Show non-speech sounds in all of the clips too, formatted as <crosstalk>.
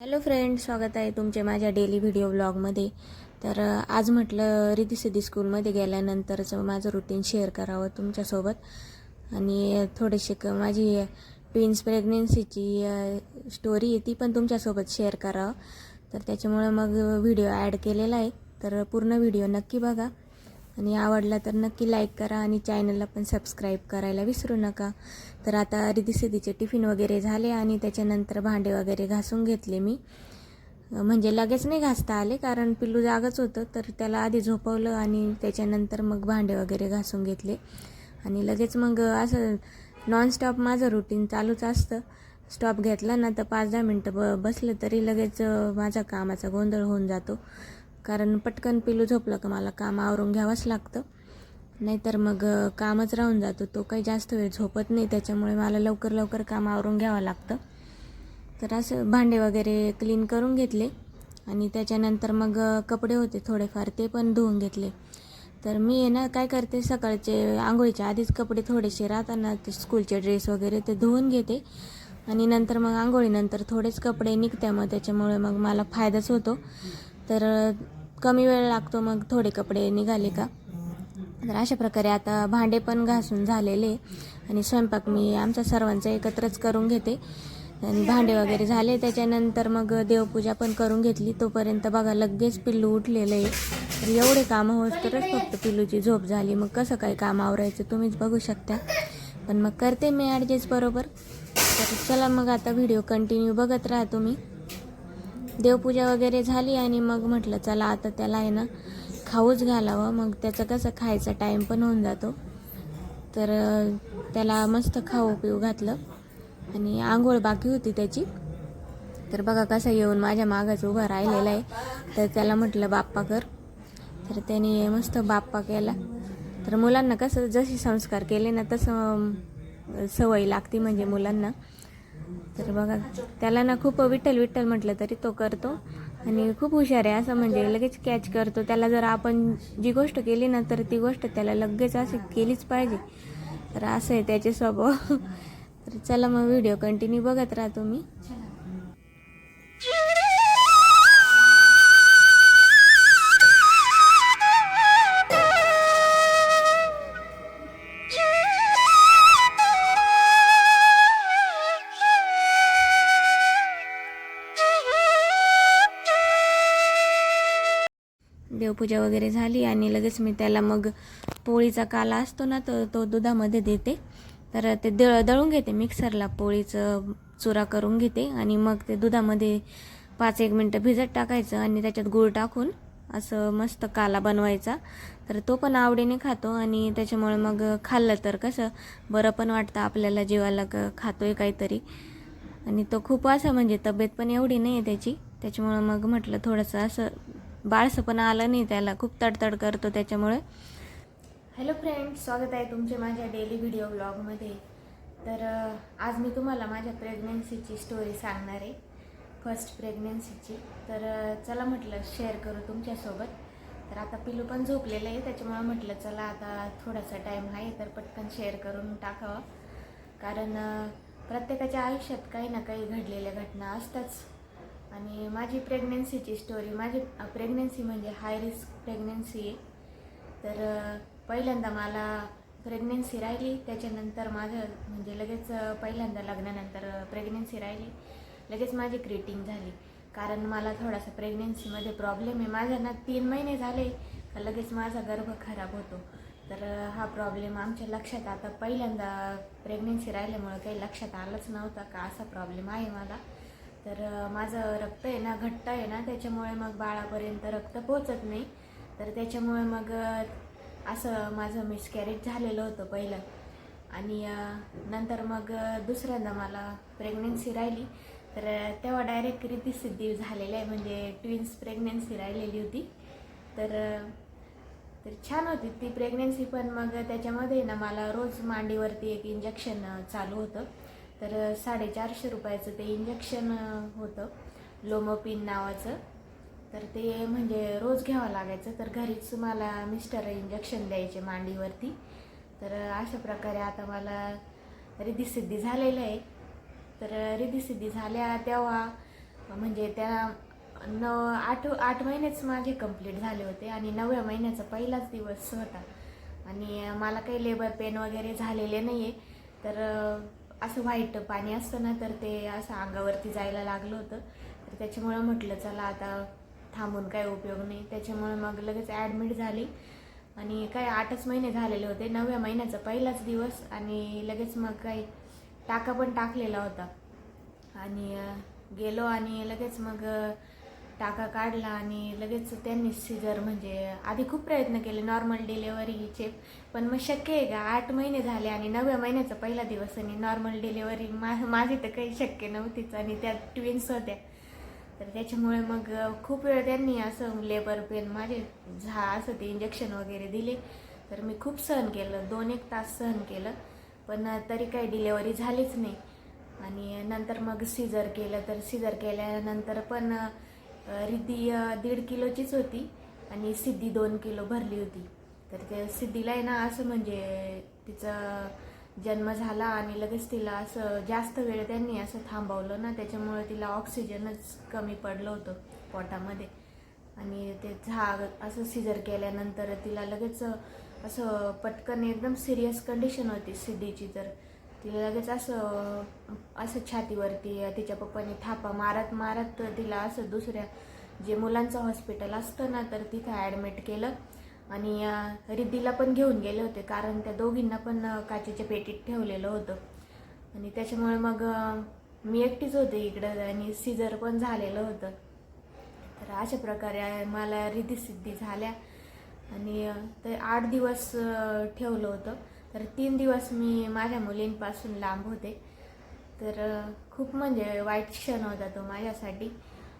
Hello friend स्वागत आहे तुमचे माझ्या डेली व्हिडिओ ब्लॉगमध्ये तर आज म्हटलं रिधी सिद्धी स्कूलमध्ये गेल्यानंतरचं माझं रुटीन शेअर करावं तुमच्यासोबत. आणि थोडेसे क माझी ट्विन्स प्रेग्नेन्सीची स्टोरी आहे ती पण तुमच्यासोबत शेअर करावं. तर त्याच्यामुळं मग व्हिडिओ ॲड केलेला आहे. तर पूर्ण व्हिडिओ नक्की बघा. आणि आवडला तर नक्की लाईक करा आणि चॅनलला पण सबस्क्राईब करायला विसरू नका. तर आता रिदिसिदीचे टिफिन वगैरे झाले आणि त्याच्यानंतर भांडे वगैरे घासून घेतले मी. म्हणजे लगेच नाही घासता आले कारण पिल्लू जागच होतं तर त्याला आधी झोपवलं आणि त्याच्यानंतर मग भांडे वगैरे घासून घेतले. आणि लगेच मग असं नॉनस्टॉप माझं रुटीन चालूच असतं. स्टॉप घेतला ना तर पाच दहा मिनटं ब बसलं तरी लगेच माझा कामाचा गोंधळ होऊन जातो. कारण पटकन पिलू झोपलं का मला काम आवरून घ्यावंच लागतं. नाहीतर मग कामच राहून जातो. तो काही जास्त वेळ झोपत नाही त्याच्यामुळे मला लवकर लवकर काम आवरून घ्यावं लागतं. तर असं भांडे वगैरे क्लीन करून घेतले आणि त्याच्यानंतर मग कपडे होते थोडेफार ते पण धुवून घेतले. तर मी आहे ना काय करते सकाळचे आंघोळीच्या आधीच कपडे थोडेसे राहताना ते स्कूलचे ड्रेस वगैरे ते धुवून घेते. आणि नंतर मग आंघोळीनंतर थोडेच कपडे निघते मग त्याच्यामुळे मग मला फायदाच होतो. तर कमी वेळ लागतो मग थोडे कपडे निघाले का? तर अशा प्रकारे आता भांडे पण घासून झालेले. आणि स्वयंपाक मी आमच्या सर्वांचा एकत्रच करून घेते. आणि भांडे वगैरे झाले त्याच्यानंतर मग देवपूजा पण करून घेतली. तोपर्यंत बघा लगेच पिल्लू उठलेलं. आहे तर एवढे कामं होत तरच फक्त पिल्लूची झोप झाली. मग कसं काय काम आवरायचं तुम्हीच बघू शकता. पण मग करते मी ॲडजस्ट बरोबर. तर चला मग आता व्हिडिओ कंटिन्यू बघत राहा तुम्ही. देवपूजा वगैरे झाली आणि मग म्हटलं चला आता त्याला आहे ना खाऊच घालावं. मग त्याचं कसं खायचा टाईम पण होऊन जातो. तर त्याला मस्त खाऊ पिऊ घातलं. आणि आंघोळ बाकी होती त्याची. तर बघा कसं येऊन माझ्या मागच उभा राहिलेला आहे. तर त्याला म्हटलं बाप्पा कर. तर त्याने मस्त बाप्पा केला. तर मुलांना कसं जसे संस्कार केले ना तसं सवय लागते म्हणजे मुलांना. तर बघा त्याला ना खूप विठ्ठल विठ्ठल म्हटलं तरी तो करतो. आणि खूप हुशार आहे असं म्हणजे लगेच कॅच करतो. त्याला जर आपण जी गोष्ट केली ना तर ती गोष्ट त्याला लगेच अशी केलीच पाहिजे. तर असं आहे त्याचे स्वभाव. <laughs> तर चला मग व्हिडिओ कंटिन्यू बघत राहा तुम्ही. देवपूजा वगैरे झाली आणि लगेच मी त्याला मग पोळीचा काला असतो ना तो तो दुधामध्ये देते. तर ते दळ दळून घेते मिक्सरला पोळीचं चुरा करून घेते आणि मग ते दुधामध्ये पाच एक मिनटं भिजत टाकायचं आणि त्याच्यात गूळ टाकून असं मस्त काला बनवायचा. तर तो पण आवडीने खातो आणि त्याच्यामुळे मग खाल्लं तर कसं बरं पण वाटतं आपल्याला जीवाला क खातोय काहीतरी. आणि तो खूप असं म्हणजे तब्येत पण एवढी नाही आहे त्याची. त्याच्यामुळं मग म्हटलं थोडंसं असं बाळसं पण आलं नाही त्याला खूप तडतड करतो त्याच्यामुळे. हॅलो फ्रेंड स्वागत आहे तुमचे माझ्या डेली व्हिडिओ ब्लॉगमध्ये तर आज मी तुम्हाला माझ्या प्रेग्नेन्सीची स्टोरी सांगणार आहे. फर्स्ट प्रेग्नेन्सीची तर चला म्हटलं शेअर करू तुमच्यासोबत. तर आता पिलू पण झोपलेलं आहे त्याच्यामुळे म्हटलं चला आता थोडासा टाईम आहे तर पटकन शेअर करून टाकावा. कारण प्रत्येकाच्या आयुष्यात काही ना काही घडलेल्या घटना असतात. आणि माझी प्रेग्नेन्सीची स्टोरी माझी प्रेग्नेन्सी म्हणजे हाय रिस्क प्रेग्नेन्सी आहे. तर पहिल्यांदा मला प्रेग्नेन्सी राहिली त्याच्यानंतर माझं म्हणजे लगेच पहिल्यांदा लग्नानंतर प्रेग्नेन्सी राहिली. लगेच माझी क्रिटिंग झाली. कारण मला थोडासा प्रेग्नेन्सीमध्ये प्रॉब्लेम आहे. माझ्या ना तीन महिने झाले का लगेच माझा गर्भ खराब होतो. तर हा प्रॉब्लेम आमच्या लक्षात आता पहिल्यांदा प्रेग्नेन्सी राहिल्यामुळं काही लक्षात आलंच नव्हतं का असा प्रॉब्लेम आहे मला. तर माझं रक्त आहे ना घट्ट आहे ना त्याच्यामुळे मग बाळापर्यंत रक्त पोचत नाही. तर त्याच्यामुळे मग असं माझं मिसकॅरेज झालेलं होतं पहिलं. आणि नंतर मग दुसऱ्यांदा मला प्रेग्नेन्सी राहिली. तर तेव्हा डायरेक्ट रिद्धिसिद्धी झालेलं आहे म्हणजे ट्विन्स प्रेग्नेन्सी राहिलेली होती. तर तर छान होती ती प्रेग्नेन्सी पण मग त्याच्यामध्ये ना मला रोज मांडीवरती एक इंजेक्शन चालू होतं. तर साडेचारशे रुपयाचं ते इंजेक्शन होतं. लोमोपिन नावाचं. तर ते म्हणजे रोज घ्यावं लागायचं. तर घरीच मला मिस्टर इंजेक्शन द्यायचे मांडीवरती. तर अशा प्रकारे आता मला रिद्धिसिद्धी झालेलं आहे. तर रिद्धिसिद्धी झाल्या तेव्हा म्हणजे त्या न आठ आठ महिनेच माझे कंप्लीट झाले होते आणि नवव्या महिन्याचा पहिलाच दिवस होता. आणि मला काही लेबर पेन वगैरे झालेले नाही आहे तर असं व्हाईट पाणी असतं ना तर ते असं अंगावरती जायला लागलं होतं. तर त्याच्यामुळं म्हटलं चला आता थांबून काय उपयोग नाही. त्याच्यामुळे मग लगेच ॲडमिट झाली. आणि काय आठच महिने झालेले होते नवव्या महिन्याचा पहिलाच दिवस. आणि लगेच मग काही टाका पण टाकलेला होता. आणि गेलो आणि लगेच मग टाका काढला आणि लगेच त्यांनी सिजर म्हणजे आधी खूप प्रयत्न केले नॉर्मल डिलेवरीचे पण मग शक्य आहे का? आठ महिने झाले आणि नवव्या महिन्याचा पहिला दिवस आणि नॉर्मल डिलेवरी मा माझी तर काही शक्य नव्हतीच आणि त्या ट्विन्स होत्या. तर त्याच्यामुळे मग खूप वेळ त्यांनी असं लेबर पेन माझे झा असं ते इंजेक्शन वगैरे दिले. तर मी खूप सहन केलं दोन एक तास सहन केलं. पण तरी काही डिलेवरी झालीच नाही. आणि नंतर मग सिजर केलं तर सिजर केल्यानंतर पण रिद्धी दीड किलोचीच होती आणि सिद्धी दोन किलो भरली होती. तर त्या सिद्धीला आहे ना असं म्हणजे तिचा जन्म झाला आणि लगेच तिला असं जास्त वेळ त्यांनी असं थांबवलं ना त्याच्यामुळे तिला ऑक्सिजनच कमी पडलं होतं पोटामध्ये. आणि ते झाग असं सिजर केल्यानंतर तिला लगेच असं पटकन एकदम सिरियस कंडिशन होती सिद्धीची. तर तिला लगेच असं असं छातीवरती तिच्या पप्पाने थापा मारत मारत तिला असं दुसऱ्या जे मुलांचं हॉस्पिटल असतं ना तर तिथं ॲडमिट केलं. आणि रिद्धीला पण घेऊन गेले होते कारण त्या दोघींना पण काचेच्या पेटीत ठेवलेलं होतं. आणि त्याच्यामुळे मग मी एकटीच होते इकडं आणि सीझर पण झालेलं होतं. तर अशा प्रकारे मला रिद्धिसिद्धी झाल्या. आणि ते आठ दिवस ठेवलं होतं. तर तीन दिवस मी माझ्या मुलींपासून लांब होते. तर खूप म्हणजे वाईट क्षण होता तो माझ्यासाठी.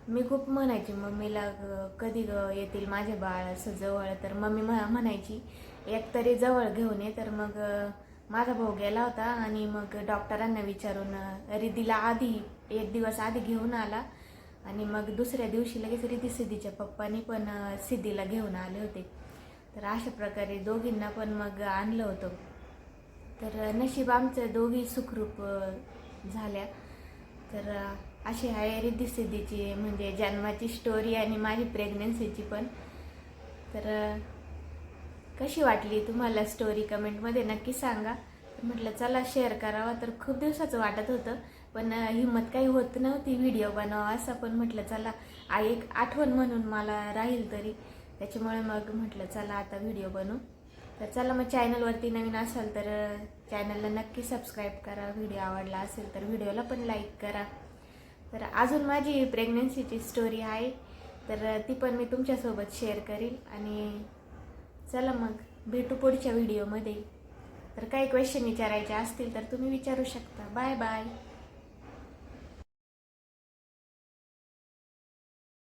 मी खूप म्हणायची मम्मीला ग- कधी ग येतील माझे बाळ असं जवळ? तर मम्मी म्ह- म्हणायची एक तरी जवळ घेऊन ये. तर मग माझा भाऊ गेला होता आणि मग डॉक्टरांना विचारून रिदीला रिद्धीला आधी एक दिवस आधी घेऊन आला. आणि मग दुसऱ्या दिवशी लगेच रिद्धी सिद्धीच्या पप्पानी पण सिद्धीला घेऊन आले होते. तर अशा प्रकारे दोघींना पण मग आणलं होतं. तर नशीब आमचं दोघी सुखरूप झाल्या. तर अशी आहे रिद्धिसिद्धीची म्हणजे जन्माची स्टोरी आणि माझी प्रेग्नन्सीची पण. तर कशी वाटली तुम्हाला स्टोरी कमेंटमध्ये नक्की सांगा. म्हटलं चला शेअर करावा. तर खूप दिवसाचं वाटत होतं पण हिंमत काही होत नव्हती व्हिडिओ बनवा असं. पण म्हटलं चला आई एक आठवण म्हणून मला राहील तरी. त्याच्यामुळे मग म्हटलं चला आता व्हिडिओ बनवू. तर चला मग चॅनलवरती नवीन असाल तर चॅनलला नक्की सबस्क्राईब करा. व्हिडिओ आवडला असेल तर व्हिडिओला पण लाईक करा. तर अजून माझी प्रेग्नन्सीची स्टोरी आहे. तर ती पण मी तुमच्यासोबत शेअर करील आणि चला मग भेटू पुढच्या व्हिडिओमध्ये तर काही क्वेश्चन विचारायचे असतील तर तुम्ही विचारू शकता. Bye bye